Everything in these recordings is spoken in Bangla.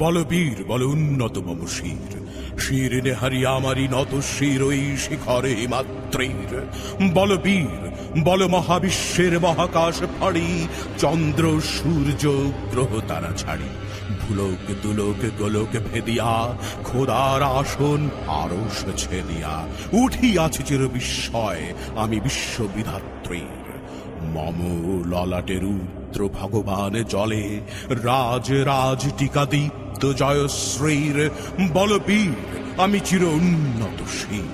বল বীর, বল উন্নত মম শির। শির নেহারি আমারই নত শির, ওই শিখরে মাত্রের। বল বীর, বল মহাবিশ্বের মহাকাশ ফাড়ি। চন্দ্র, সূর্য, গ্রহ তারা ছাড়ি। ভুলোক, দুলোক, গোলোক ভেদিয়া, খোদার আসন আরস ছেদিয়া। উঠিয়াছি চির বিস্ময় আমি বিশ্ববিধাত্রীর। মম ললাটের রুদ্র ভগবান জলে, রাজ রাজ টিকা দীপ্ত জয়শ্রীর বলবীর, আমি চির উন্নত শীর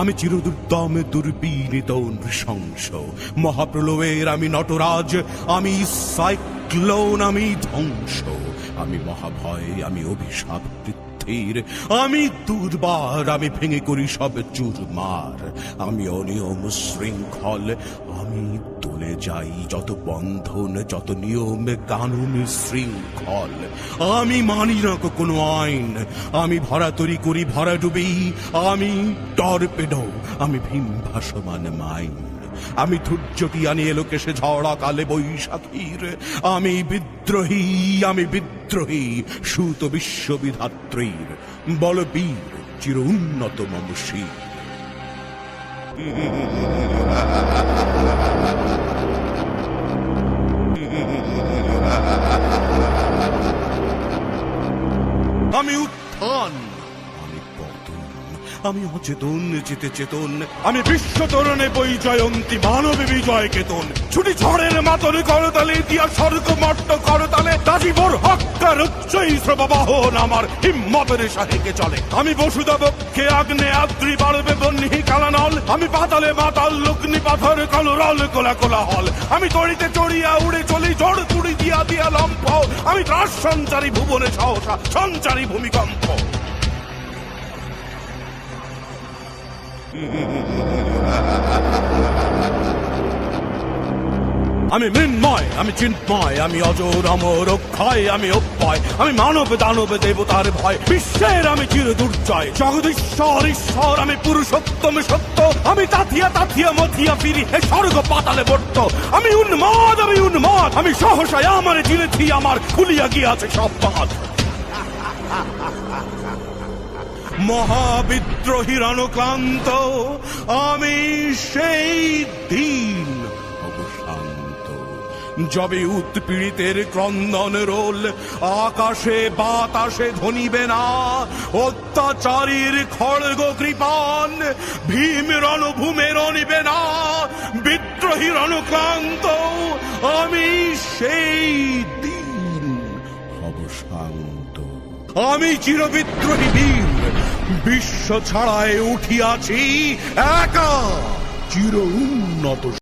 আমি চিরদুর্দম দুর্বিনীত নৃশংস। মহাপ্রলয়ের আমি নটরাজ, আমি সাইক্লোন, আমি ধ্বংস। আমি মহাভয়, আমি অভিশাপ পৃথ্বীর আমি দুর্বার আমি ভেঙে করি সব চুরমার। আমি অনিয়ম শৃঙ্খল, আমি তুলে যাই যত বন্ধন, যত নিয়ম কানুন শৃঙ্খল। আমি মানি না কোনো আইন। আমি ভরা তরি করি, ভরা ডুবি আমি টর্পেডো, আমি ভীম ভাসমান মাইন। আমি ধৈর্যটি আনি এলোকেশে ঝড়া কালে বৈশাখীর। আমি বিদ্রোহী আমি বিদ্রোহী, সুত বিশ্ববিধাত্রীর, বলবীর, চির উন্নত মম শির আমি উত্থান। আমি অচেতন চেতে চেতন। আমি বিশ্ব তরণে বই জয়ন্তী, মানবে বিজয় কেতন। ছুটি ঝড়ের মাতন করতালে দিয়া স্বর্গ মট্ট করতালে দাজিবর হক্কার উচ্চই শ্রববাহন আমার হিম্মতের সাহেকে চলে। আমি বসুদেবকে আগ্নে আদ্রি বাড়বে বন্যি কালানল। আমি পাতালে মাতাল, লগ্নি পাথর, কলরল কোলা কোলা হল আমি তড়িতে চড়িয়া উড়ে চলি, জড় তুড়ি দিয়া দিয়া লম্ফ। আমি ত্রাস সঞ্চারী ভুবনে সহসা, সঞ্চারী ভূমিকম্প। আমি মৃন্ময়, আমি চিন্ময়, আমি অজর, অমর অক্ষয়, আমি অক্ষয় আমি মানব, দানব, দেবতার ভয়, বিশ্বের আমি চির দুর্জয়, জগদীশ্বর, ঈশ্বর, আমি পুরুষোত্তম সত্য, আমি তাথিয়া তাথিয়া, মথিয়া ফিরি, হে স্বর্গ পাতালে বর্ত আমি উন্মাদ আমি উন্মাদ, আমি সহসায় আমার, জিনেছি আমার, খুলিয়া গিয়াছে সব বাদ মহাবিদ্রোহীর অনুক্লান্ত আমি সেই দিন অবসান্ত। যবে উৎপীড়িতের ক্রন্দন রোল, আকাশে বাতাসে ধনিবে না, অত্যাচারীর খড়গ কৃপান, ভীম রণভূমে রণিবে না বিদ্রোহীর অনুক্লান্ত আমি সেই দিন অবসান্ত। আমি চিরবিদ্রোহী বীর। বিশ্ব ছাড়ায় উঠিয়াছি একা চির উন্নত